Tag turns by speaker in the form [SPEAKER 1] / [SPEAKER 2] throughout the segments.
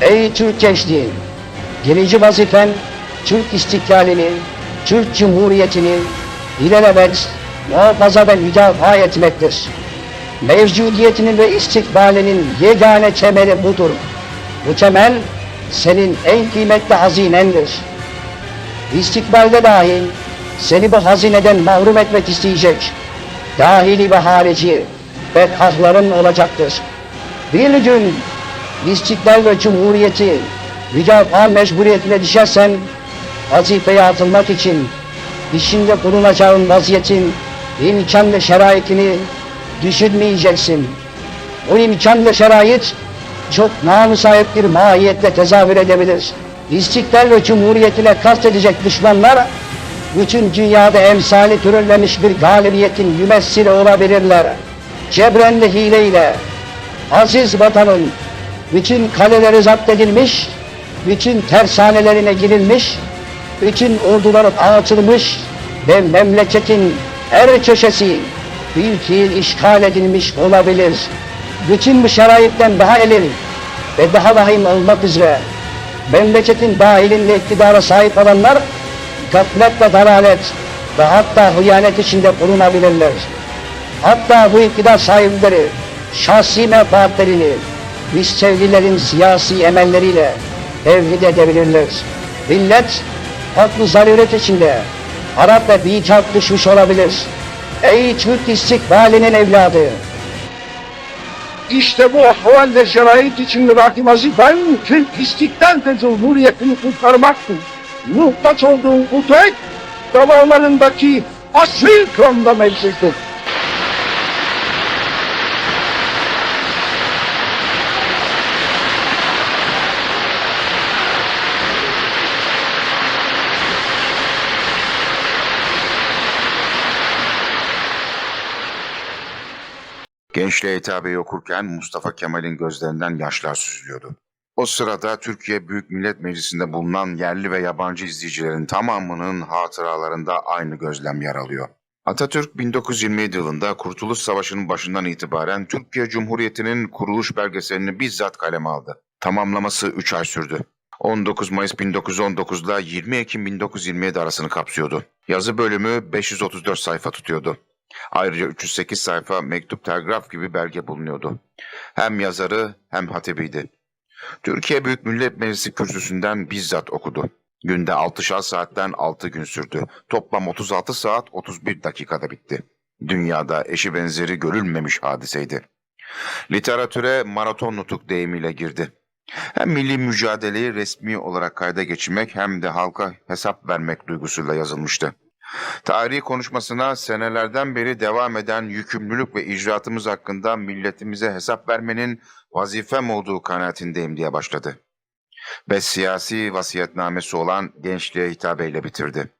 [SPEAKER 1] Ey Türk gençliği! Birinci vazifen Türk istiklalini, Türk Cumhuriyeti'ni ilelebet muhafaza ve müdafaa etmektir. Mevcudiyetinin ve istikbalinin yegane temeli budur. Bu temel senin en kıymetli hazinendir. İstikbalde dahil seni bu hazineden mahrum etmek isteyecek dahili ve harici bedhahların olacaktır. Bir gün istiklal ve cumhuriyeti müdafaa mecburiyetine düşersen vazifeye atılmak için içinde bulunacağın vaziyetin imkan ve şeraitini düşünmeyeceksin. O imkan ve şerait çok namı sahip bir mahiyette tezahür edebilir. İstiklal ve cumhuriyetine kastedecek düşmanlar bütün dünyada emsali türünlemiş bir galibiyetin mümessili olabilirler. Cebrenli hileyle aziz vatanın bütün kaleleri zapt edilmiş, bütün tersanelerine girilmiş, bütün orduları dağıtılmış ve memleketin her köşesi bir fiil işgal edilmiş olabilir. Bütün bu şeraitten daha elin ve daha vahim olmak üzere memleketin dahilinde iktidara sahip olanlar gaflet ve dalalet ve hatta hıyanet içinde bulunabilirler. Hatta bu iktidar sahipleri şahsi menfaatlerini müstevlilerin siyasi emelleriyle tevhid edebilirler. Millet haklı zaruret içinde Arap ve bitat düşmüş olabilir. Ey Türk istikbalinin evladı!
[SPEAKER 2] İşte bu ahval ve şerait içinde vaki vazifen Türk istiklal ve cumhuriyetini kurtarmaktır. Muhtaç olduğum bu tek damarlarındaki asil kanla mevcuttur.
[SPEAKER 3] Gençliğe hitabeyi okurken Mustafa Kemal'in gözlerinden yaşlar süzülüyordu. O sırada Türkiye Büyük Millet Meclisi'nde bulunan yerli ve yabancı izleyicilerin tamamının hatıralarında aynı gözlem yer alıyor. Atatürk 1927 yılında Kurtuluş Savaşı'nın başından itibaren Türkiye Cumhuriyeti'nin kuruluş belgeselini bizzat kaleme aldı. Tamamlaması 3 ay sürdü. 19 Mayıs 1919 ile 20 Ekim 1927 arasını kapsıyordu. Yazı bölümü 534 sayfa tutuyordu. Ayrıca 308 sayfa mektup telgraf gibi belge bulunuyordu. Hem yazarı hem hatibiydi. Türkiye Büyük Millet Meclisi kürsüsünden bizzat okudu. Günde 6'şar saatten 6 gün sürdü. Toplam 36 saat 31 dakikada bitti. Dünyada eşi benzeri görülmemiş hadiseydi. Literatüre maraton nutuk deyimiyle girdi. Hem milli mücadeleyi resmi olarak kayda geçirmek hem de halka hesap vermek duygusuyla yazılmıştı. Tarihi konuşmasına senelerden beri devam eden yükümlülük ve icraatımız hakkında milletimize hesap vermenin vazifem olduğu kanaatindeyim diye başladı. Ve siyasi vasiyetnamesi olan gençliğe hitabeyle bitirdi.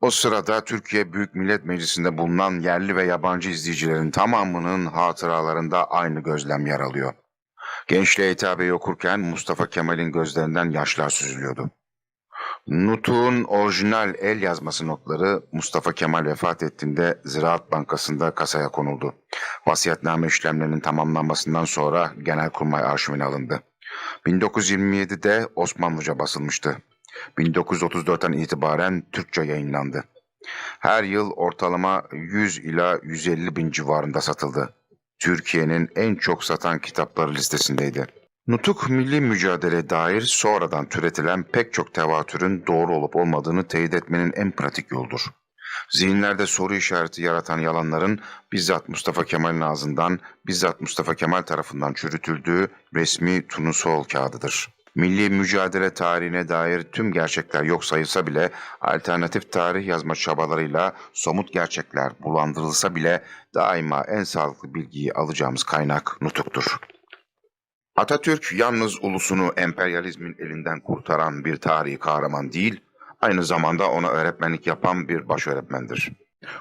[SPEAKER 3] O sırada Türkiye Büyük Millet Meclisi'nde bulunan yerli ve yabancı izleyicilerin tamamının hatıralarında aynı gözlem yer alıyor. Gençliğe hitabeyi okurken Mustafa Kemal'in gözlerinden yaşlar süzülüyordu. Nutuk'un orijinal el yazması notları Mustafa Kemal vefat ettiğinde Ziraat Bankası'nda kasaya konuldu. Vasiyetname işlemlerinin tamamlanmasından sonra Genelkurmay arşivine alındı. 1927'de Osmanlıca basılmıştı. 1934'ten itibaren Türkçe yayınlandı. Her yıl ortalama 100 ila 150 bin civarında satıldı. Türkiye'nin en çok satan kitapları listesindeydi. Nutuk milli mücadele dair sonradan türetilen pek çok tevatürün doğru olup olmadığını teyit etmenin en pratik yoldur. Zihinlerde soru işareti yaratan yalanların bizzat Mustafa Kemal'in ağzından, bizzat Mustafa Kemal tarafından çürütüldüğü resmi turnusol kağıdıdır. Milli mücadele tarihine dair tüm gerçekler yok sayılsa bile alternatif tarih yazma çabalarıyla somut gerçekler bulandırılsa bile daima en sağlıklı bilgiyi alacağımız kaynak nutuktur. Atatürk yalnız ulusunu emperyalizmin elinden kurtaran bir tarihi kahraman değil, aynı zamanda ona öğretmenlik yapan bir baş öğretmendir.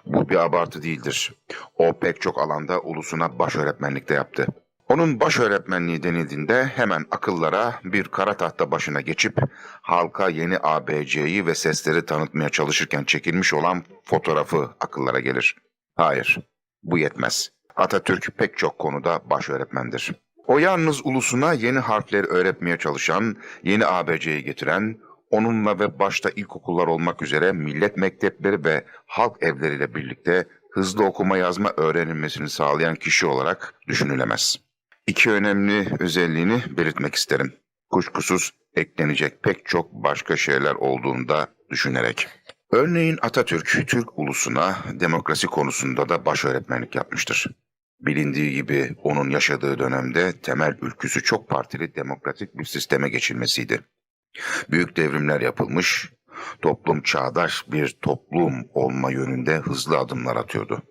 [SPEAKER 3] Bu bir abartı değildir. O pek çok alanda ulusuna baş öğretmenlik de yaptı. Onun baş öğretmenliği denildiğinde hemen akıllara bir kara tahta başına geçip halka yeni ABC'yi ve sesleri tanıtmaya çalışırken çekilmiş olan fotoğrafı akıllara gelir. Hayır, bu yetmez. Atatürk pek çok konuda baş öğretmendir. O yalnız ulusuna yeni harfleri öğretmeye çalışan, yeni ABC'yi getiren, onunla ve başta ilkokullar olmak üzere millet mektepleri ve halk evleriyle birlikte hızlı okuma yazma öğrenilmesini sağlayan kişi olarak düşünülemez. İki önemli özelliğini belirtmek isterim. Kuşkusuz eklenecek pek çok başka şeyler olduğunda düşünerek. Örneğin Atatürk, Türk ulusuna demokrasi konusunda da baş öğretmenlik yapmıştır. Bilindiği gibi onun yaşadığı dönemde temel ülküsü çok partili demokratik bir sisteme geçilmesiydi. Büyük devrimler yapılmış, toplum çağdaş bir toplum olma yönünde hızlı adımlar atıyordu.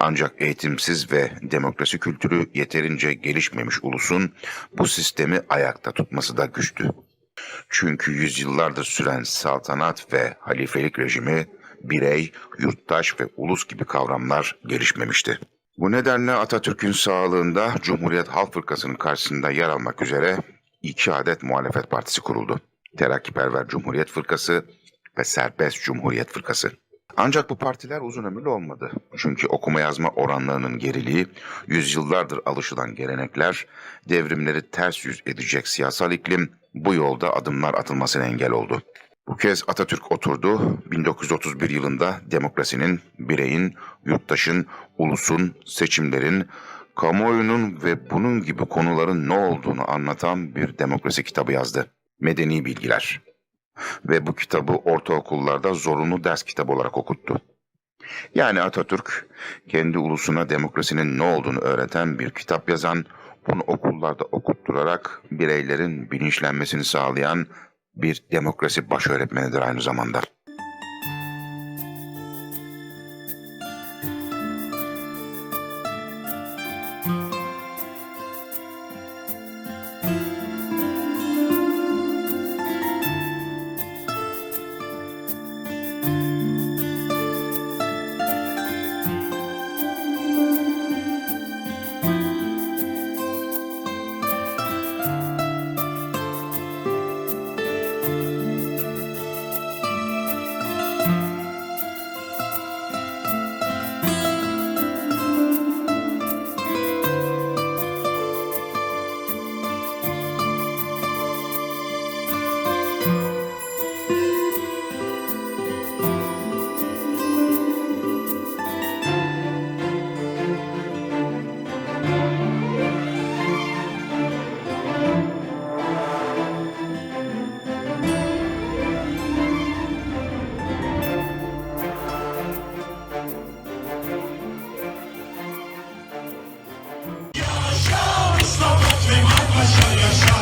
[SPEAKER 3] Ancak eğitimsiz ve demokrasi kültürü yeterince gelişmemiş ulusun bu sistemi ayakta tutması da güçtü. Çünkü yüzyıllardır süren saltanat ve halifelik rejimi birey, yurttaş ve ulus gibi kavramlar gelişmemişti. Bu nedenle Atatürk'ün sağlığında Cumhuriyet Halk Fırkası'nın karşısında yer almak üzere iki adet muhalefet partisi kuruldu. Terakkiperver Cumhuriyet Fırkası ve Serbest Cumhuriyet Fırkası. Ancak bu partiler uzun ömürlü olmadı. Çünkü okuma yazma oranlarının geriliği, yüzyıllardır alışılan gelenekler, devrimleri ters yüz edecek siyasal iklim bu yolda adımlar atılmasına engel oldu. Bu kez Atatürk oturdu. 1931 yılında demokrasinin, bireyin, yurttaşın, ulusun, seçimlerin, kamuoyunun ve bunun gibi konuların ne olduğunu anlatan bir demokrasi kitabı yazdı. Medeni Bilgiler. Ve bu kitabı ortaokullarda zorunlu ders kitabı olarak okuttu. Yani Atatürk kendi ulusuna demokrasinin ne olduğunu öğreten bir kitap yazan, bunu okullarda okutturarak bireylerin bilinçlenmesini sağlayan bir demokrasi baş öğretmenidir aynı zamanda. yaşa yaşa